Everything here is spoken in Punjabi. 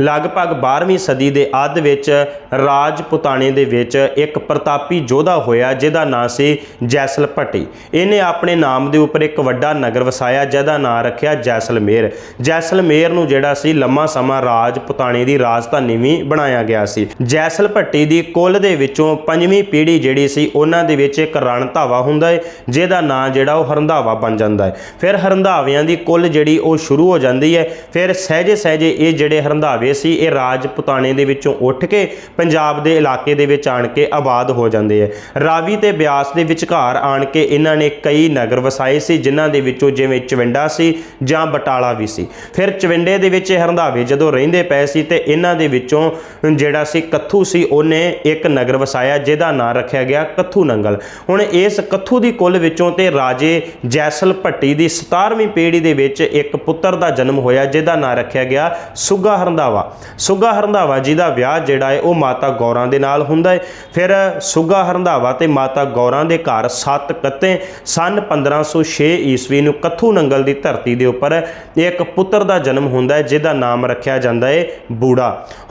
ਲਗਭਗ 12ਵੀਂ ਸਦੀ ਦੇ ਅੱਧ ਵਿੱਚ ਰਾਜਪੁਤਾਣੇ ਦੇ ਵਿੱਚ ਇੱਕ ਪ੍ਰਤਾਪੀ ਯੋਧਾ ਹੋਇਆ, ਜਿਹਦਾ ਨਾਂ ਸੀ ਜੈਸਲ ਭੱਟੀ ਇਹਨੇ ਆਪਣੇ ਨਾਮ ਦੇ ਉੱਪਰ ਇੱਕ ਵੱਡਾ ਨਗਰ ਵਸਾਇਆ, ਜਿਹਦਾ ਨਾਂ ਰੱਖਿਆ ਜੈਸਲਮੇਰ। ਜੈਸਲਮੇਰ ਨੂੰ ਜਿਹੜਾ ਸੀ ਲੰਮਾ ਸਮਾਂ ਰਾਜਪੂਤਾਣੇ ਦੀ ਰਾਜਧਾਨੀ ਵੀ ਬਣਾਇਆ ਗਿਆ ਸੀ। ਜੈਸਲ ਭੱਟੀ ਦੀ ਕੁੱਲ ਦੇ ਵਿੱਚੋਂ ਪੰਜਵੀਂ ਪੀੜ੍ਹੀ ਜਿਹੜੀ ਸੀ, ਉਹਨਾਂ ਦੇ ਵਿੱਚ ਇੱਕ ਰਣਧਾਵਾ ਹੁੰਦਾ ਹੈ ਜਿਹਦਾ ਨਾਂ ਜਿਹੜਾ ਉਹ ਹਰੰਧਾਵਾ ਬਣ ਜਾਂਦਾ ਹੈ ਫਿਰ ਹਰੰਧਾਵਿਆਂ ਦੀ ਕੁੱਲ ਜਿਹੜੀ ਉਹ ਸ਼ੁਰੂ ਹੋ ਜਾਂਦੀ ਹੈ ਫਿਰ ਸਹਿਜੇ ਸਹਿਜੇ ਇਹ ਜਿਹੜੇ ਹਰੰਧਾਵੇ ਸੀ, ਇਹ ਰਾਜਪੂਤਾਣੇ ਦੇ ਵਿੱਚੋਂ ਉੱਠ ਕੇ ਪੰਜਾਬ ਦੇ ਇਲਾਕੇ ਦੇ ਵਿੱਚ ਆਣ ਕੇ ਆਬਾਦ ਹੋ ਜਾਂਦੇ ਹੈ ਰਾਵੀ ਤੇ ਬਿਆਸ ਦੇ ਵਿਚਕਾਰ ਆਣ ਕੇ ਇਹਨਾਂ ਨੇ ਕਈ ਨਗਰ ਵਸਾਏ ਸੀ, ਜਿਨ੍ਹਾਂ ਦੇ ਵਿੱਚੋਂ ਜਿਵੇਂ ਚਵਿੰਡਾ ਸੀ ਜਾਂ ਬਟਾਲਾ ਵੀ ਸੀ। ਫਿਰ ਚਵਿੰਡੇ ਦੇ ਵਿੱਚ ਇਹ ਜਦੋਂ ਰਹਿੰਦੇ ਪਏ ਸੀ ਤੇ ਇਹਨਾਂ ਦੇ ਵਿੱਚੋਂ ਜਿਹੜਾ ਸੀ ਕੱਥੂ ਸੀ, ਉਹਨੇ ਇੱਕ ਨਗਰ ਵਸਾਇਆ, ਜਿਹਦਾ ਨਾਂ ਰੱਖਿਆ ਗਿਆ ਕੱਥੂ ਨੰਗਲ। ਹੁਣ ਇਸ ਕੱਥੂ ਦੀ ਕੁੱਲ ਵਿੱਚੋਂ ਤੇ ਰਾਜੇ ਜੈਸਲ ਭੱਟੀ ਦੀ 17ਵੀਂ ਪੀੜ੍ਹੀ ਦੇ ਵਿੱਚ ਇੱਕ ਪੁੱਤਰ ਦਾ ਜਨਮ ਹੋਇਆ, ਜਿਹਦਾ ਨਾਂ ਰੱਖਿਆ ਗਿਆ ਸੁੱਗਾ ਹਰੰਧਾਵਾ ਸੁੱਗਾ ਹਰੰਧਾਵਾ ਜੀ ਦਾ ਵਿਆਹ ਜਿਹੜਾ ਹੈ, ਉਹ ਮਾਤਾ ਗੌਰਾਂ ਦੇ ਨਾਲ ਹੁੰਦਾ ਹੈ। ਫਿਰ ਸੁੱਗਾ ਹਰੰਧਾਵਾ ਤੇ ਮਾਤਾ ਗੌਰਾਂ ਦੇ ਘਰ ਸੱਤ ਕੱਤੇ ਸਨ 1506 ਈਸਵੀ ਨੂੰ ਕੱਥੂ ਨੰਗਲ ਦੀ ਧਰਤੀ ਦੇ ਉੱਪਰ ਇੱਕ ਪੁੱਤਰ ਦਾ ਜਨਮ ਹੁੰਦਾ ਹੈ, ਜਿਹਦਾ ਨਾਮ ਰੱਖਿਆ ਜਾਂਦਾ ਹੈ ਬੂੜਾ। ਹੁਣ